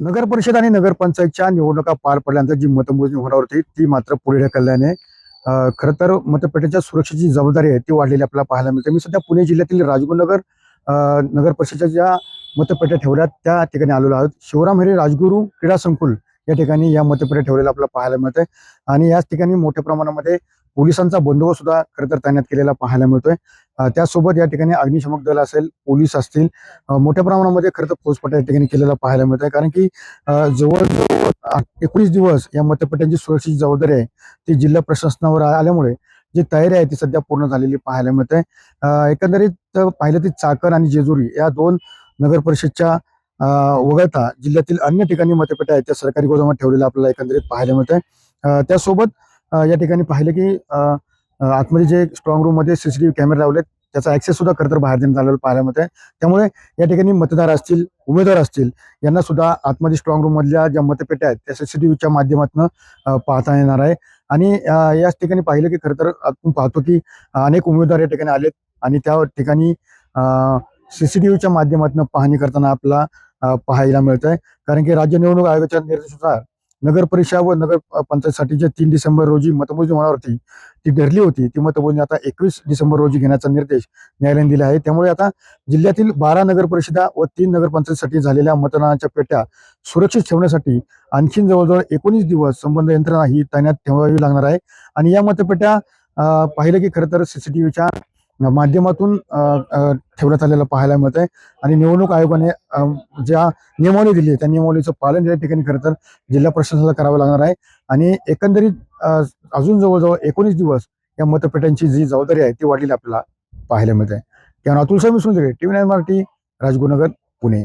नगर परिषद आणि नगरपंचायतच्या निवडणुका पार पडल्यानंतर जी मतमोजणी होणार होती ती मात्र पुढे ढकलल्याने खरं तर मतपेटीच्या सुरक्षेची जबाबदारी आहे ती वाढलेली आपल्याला पाहायला मिळते. मी सध्या पुणे जिल्ह्यातील राजगुरुनगर नगर परिषदेच्या ज्या मतपेट्या ठेवल्या त्या ठिकाणी आलेलो आहोत. शिवराम हेरे राजगुरू क्रीडा संकुल या ठिकाणी या मतपेट्या ठेवलेल्या आपल्याला पाहायला मिळतंय. आणि याच ठिकाणी मोठ्या प्रमाणामध्ये पोलिसांचा बंदोबस्त सुद्धा खरं तर तैनात केलेला पाहायला मिळतोय. त्यासोबत या ठिकाणी अग्निशमक दल असेल पोलीस असतील मोठ्या प्रमाणामध्ये खरं तर फौजफाटा या ठिकाणी केलेला पाहायला मिळत आहे कारण की जवळजवळ एकोणीस दिवस या मतपेट्यांची सुरक्षेची जबाबदारी आहे. ती जिल्हा प्रशासनावर आल्यामुळे जी तयारी आहे ती सध्या पूर्ण झालेली पाहायला मिळते एकंदरीत पाहिलं ती चाकण आणि जेजुरी या दोन नगर परिषदच्या वगळता जिल्ह्यातील अन्य ठिकाणी मतपेट्या आहेत त्या सरकारी गोदामात ठेवलेल्या आपल्याला एकंदरीत पाहायला मिळत आहे त्यासोबत या ठिकाणी पाहिलं की आतमध्ये जे स्ट्रॉंग रूममध्ये सीसीटीव्ही कॅमेरे लावलेत त्याचा ऍक्सेस सुद्धा खरंतर बाहेर देण्यात आलेला पाहायला मिळते त्यामुळे या ठिकाणी मतदार असतील उमेदवार असतील यांना सुद्धा आतमध्ये स्ट्रॉंग रूम मधल्या ज्या मतपेट्या आहेत त्या सीसीटीव्हीच्या माध्यमातून पाहता येणार आहे. आणि याच ठिकाणी पाहिलं की खरंतर आपण पाहतो की अनेक उमेदवार या ठिकाणी आलेत. आणि त्या ठिकाणी सीसीटीव्हीच्या माध्यमातून पाहणी करताना आपला पाहायला मिळत आहे कारण की राज्य निवडणूक आयोगाच्या निर्देशानुसार नगर परिषद व नगर पंचायतसाठी जे तीन डिसेंबर रोजी मतमोजणी होणार होती ती ठरली होती. ती मतमोजणी आता एकवीस डिसेंबर रोजी घेण्याचा निर्देश न्यायालयाने दिला आहे. त्यामुळे आता जिल्ह्यातील बारा नगर परिषदा व तीन नगरपंचायतसाठी झालेल्या मतदानाच्या पेट्या सुरक्षित ठेवण्यासाठी आणखीन जवळजवळ एकोणीस दिवस संबंध यंत्रणा ही तैनात ठेवावी लागणार आहे. आणि या मतपेट्या पाहिलं की खरं तर सीसीटीव्हीच्या माध्यमातून ठेवण्यात आलेलं पाहायला मिळत आहे आणि निवडणूक आयोगाने ज्या नियमावली दिली आहे त्या नियमावलीचं पालन या ठिकाणी खरं तर जिल्हा प्रशासनाला करावं लागणार आहे. आणि एकंदरीत अजून जवळजवळ एकोणीस दिवस या मतपेट्यांची जी जबाबदारी आहे ती वाढलेली आपल्याला पाहायला मिळत आहे त्यामुळे अतुल साहेब सुंदरे टीव्ही नाईन मराठी राजगुरुनगर पुणे.